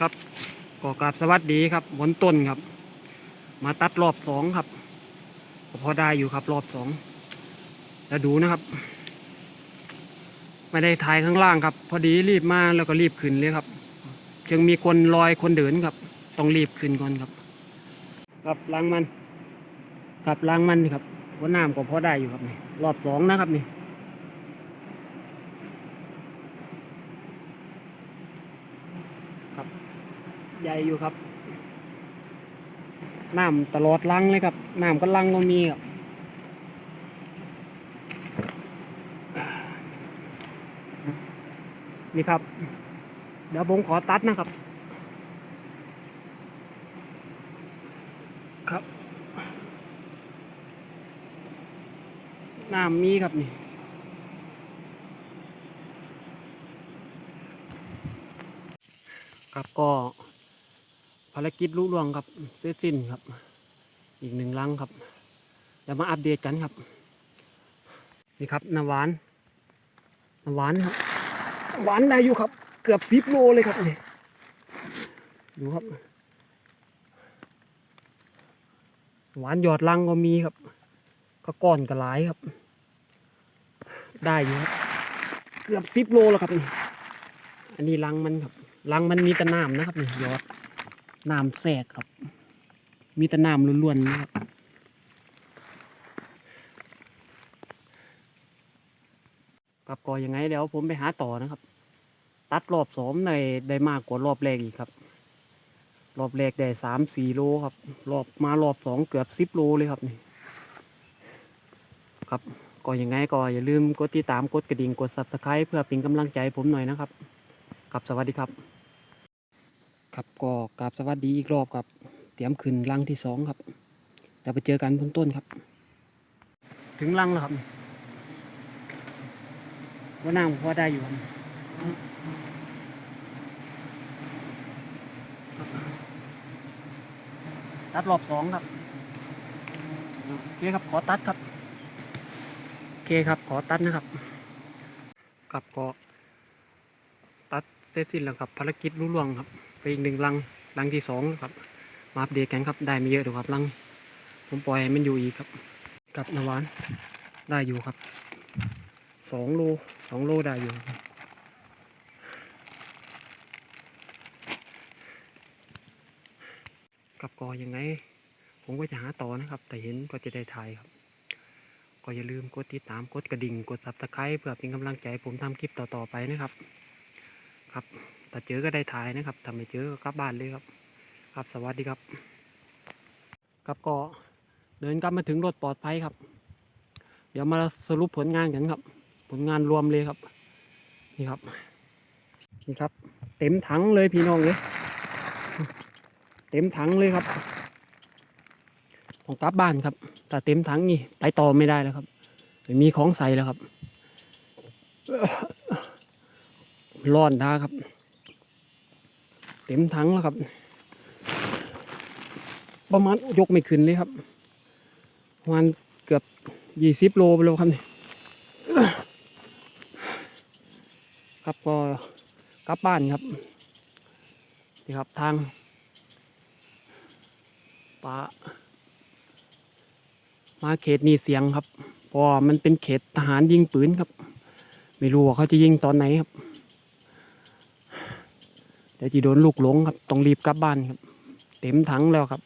ครับก่อกราบสวัสดีครับบนต้นครับ มาตัดรอบสองครับก็พอได้อยู่ครับรอบสองแล้วดูนะครับ ไม่ได้ถ่ายข้างล่างครับ พอดีรีบมาแล้วก็รีบขึ้นเลยครับยังมีคนลอยคนเดินครับ ต้องรีบขึ้นก่อนครับครับล้างมันครับล้างมันนี่ครับว่าน้ำก็พอได้อยู่ครับนี่รอบสองนะครับนี่ ใหญ่อยู่ครับน้ำตลอดลังเลยครับน้ำก็ลังก็มีครับนี่ครับ เดี๋ยวผมขอตัดนะครับ ครับน้ำมีครับนี่ครับก็ ภารกิจลุล่วงครับเสร็จสิ้นครับ อีกหนึ่งลังครับเดี๋ยวมาอัปเดตกันครับ นี่ครับน้ำหวานน้ำหวานครับหวานได้อยู่ครับ เกือบสิบโลเลยครับนี่ดูครับ หวานหยอดลังก็มีครับ ก็ก้อนก็หลายครับ ได้อยู่ครับเกือบสิบโลแล้วครับนี่อันนี้ลังมันครับลังมันมีแต่น้ำนะครับนี่ยอด น้ำแทรกครับ มีแต่น้ำล้วนๆนะครับกับก็ยังไงเดี๋ยวผมไปหาต่อนะครับ ตัดรอบสองในได้มากกว่ารอบแรกอีกครับ รอบแรกได้สามสี่โลครับ รอบมารอบสองเกือบสิบโลเลยครับนี่ครับก็ยังไงก็อย่าลืมกดติดตามกดกระดิ่งกด subscribe เพื่อเป็นกำลังใจผมหน่อยนะครับ ครับสวัสดีครับ ครับก็กราบสวัสดีอีกรอบครับเตรียมขึ้นลังที่สองครับเดี๋ยวไปเจอกันบนต้นครับ ถึงลังแล้วครับว่าน้ำพอได้อยู่ครับตัดรอบสองครับโอเคครับขอตัดครับโอเคครับขอตัดนะครับครับก็ตัดเสร็จสิ้นแล้วครับภารกิจรุ่ล่วงครับไป อีกหนึ่งลังลังที่สองครับ มาอัปเดตกันครับ ได้ไม่เยอะหรอกครับลัง ผมปล่อยมันอยู่อีกครับ กับนวานได้อยู่ครับสองโลสองโลได้อยู่กับกอยังไง ผมก็จะหาต่อนะครับ แต่เห็นก็จะได้ถ่ายครับ ก็อย่าลืมกดติดตามกดกระดิ่งกดซับสไครต์เพื่อเป็นกำลังใจผมทำคลิปต่อๆไปนะครับ ครับถ้าเจอก็ได้ถ่ายนะครับถ้าไม่เจอก็กลับบ้านเลยครับ ครับสวัสดีครับ ครับก็เดินกลับมาถึงรถปลอดภัยครับ เดี๋ยวมาสรุปผลงานกันครับ ผลงานรวมเลยครับ นี่ครับนี่ครับ เต็มถังเลยพี่น้องเลยเต็มถังเลยครับของกลับบ้านครับ แต่เต็มถังนี่ไปต่อไม่ได้แล้วครับไม่มีของใส่แล้วครับ ร้อนท้าครับ เต็มถังแล้วครับ ประมาณยกไม่ขึ้นเลยครับประมาณเกือบยี่สิบโลไปแล้วครับนี่ครับก็กลับบ้านครับนี่ครับทางป่ามาเขตนี่เสียงครับเพราะมันเป็นเขตทหารยิงปืนครับ ไม่รู้ว่าเขาจะยิงตอนไหนครับ แต่ที่โดนลูกหลงครับต้องรีบกลับบ้านครับ เต็มถังแล้วครับ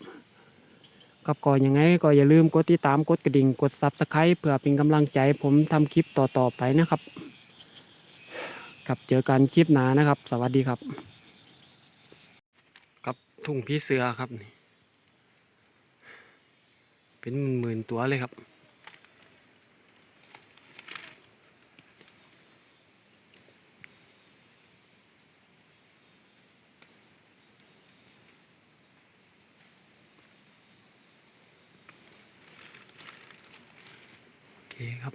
ครับก็ยังไงก็อย่าลืมกดติดตามกดกระดิ่งกดซับสไครต์เพื่อเป็นกำลังใจผมทำคลิปต่อๆไปนะครับ ครับเจอกันคลิปหน้านะครับ สวัสดีครับกับทุ่งพีเสือครับ เป็นหมื่นๆตัวเลยครับ ครับ